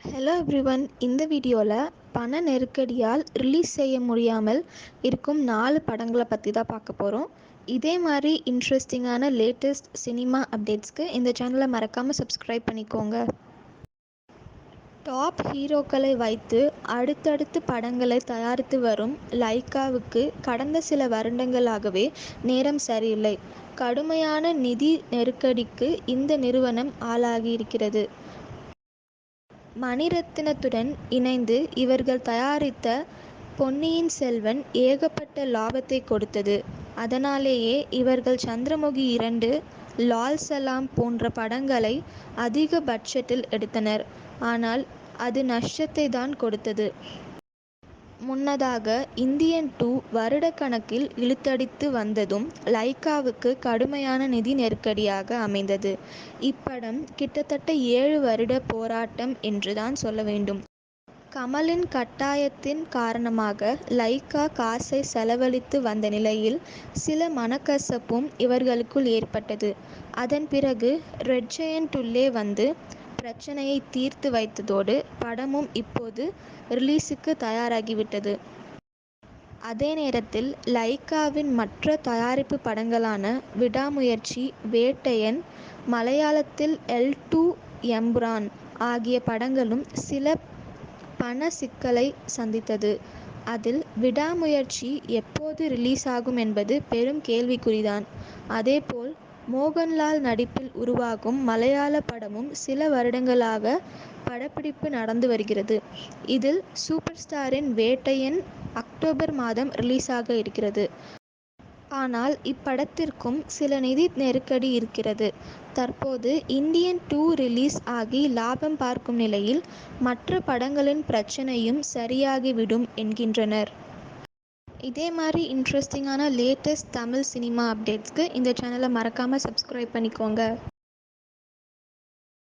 Hello everyone இந்த வீடியோவில் பண நெருக்கடியால் ரிலீஸ் செய்ய முடியாமல் இருக்கும் நாலு படங்களை பற்றி தான் பார்க்க போகிறோம் இதே மாதிரி இன்ட்ரெஸ்டிங்கான லேட்டஸ்ட் சினிமா அப்டேட்ஸ்க்கு இந்த சேனலை மறக்காமல் சப்ஸ்கிரைப் பண்ணிக்கோங்க. டாப் ஹீரோக்களை வைத்து அடுத்தடுத்து படங்களை தயாரித்து வரும் லைக்காவுக்கு கடந்த சில வருடங்களாகவே நேரம் சரியில்லை. கடுமையான நிதி நெருக்கடிக்கு இந்த நிறுவனம் ஆளாகியிருக்கிறது மணிரத்னத்துடன் இணைந்து இவர்கள் தயாரித்த பொன்னியின் செல்வன் ஏகப்பட்ட லாபத்தை கொடுத்தது. அதனாலேயே இவர்கள் சந்திரமுகி இரண்டு லால் சலாம் போன்ற படங்களை அதிக பட்ஜெட்டில் எடுத்தனர். ஆனால் அது நஷ்டத்தை தான் கொடுத்தது. முன்னதாக இந்தியன் டூ வருடக்கணக்கில் இழுத்தடித்து வந்ததும் லைக்காவுக்கு கடுமையான நிதி நெருக்கடியாக அமைந்தது. இப்படம் கிட்டத்தட்ட ஏழு வருட போராட்டம் என்று தான் சொல்ல வேண்டும். கமலின் கட்டாயத்தின் காரணமாக லைக்கா காசை செலவழித்து வந்த நிலையில் சில மனக்கசப்பும் இவர்களுக்குள் ஏற்பட்டது. அதன் பிறகு ரெட் ஜெயண்ட் உள்ளே வந்து பிரச்சனையை தீர்த்து வைத்ததோடு படமும் இப்போது ரிலீஸுக்கு தயாராகிவிட்டது. அதே நேரத்தில் லைக்காவின் மற்ற தயாரிப்பு படங்களான விடாமுயற்சி வேட்டையன் மலையாளத்தில் எல் டூ எம்புரான் ஆகிய படங்களும் சில பண சிக்கலை சந்தித்தது. அதில் விடாமுயற்சி எப்போது ரிலீஸ் ஆகும் என்பது பெரும் கேள்விக்குறிதான். அதேபோல் மோகன்லால் நடிப்பில் உருவாகும் மலையாள படமும் சில வருடங்களாக படப்பிடிப்பு நடந்து வருகிறது. இதில் சூப்பர் ஸ்டாரின் வேட்டையன் அக்டோபர் மாதம் ரிலீஸாக இருக்கிறது. ஆனால் இப்படத்திற்கும் சில நிதி நெருக்கடி இருக்கிறது. தற்போது இந்தியன் டூ ரிலீஸ் ஆகி லாபம் பார்க்கும் நிலையில் மற்ற படங்களின் பிரச்சனையும் சரியாகிவிடும் என்கின்றனர். இதே மாதிரி இன்ட்ரெஸ்டிங்கான லேட்டஸ்ட் தமிழ் சினிமா அப்டேட்ஸ்க்கு இந்த சேனலை மறக்காமல் சப்ஸ்கிரைப் பண்ணிக்கோங்க.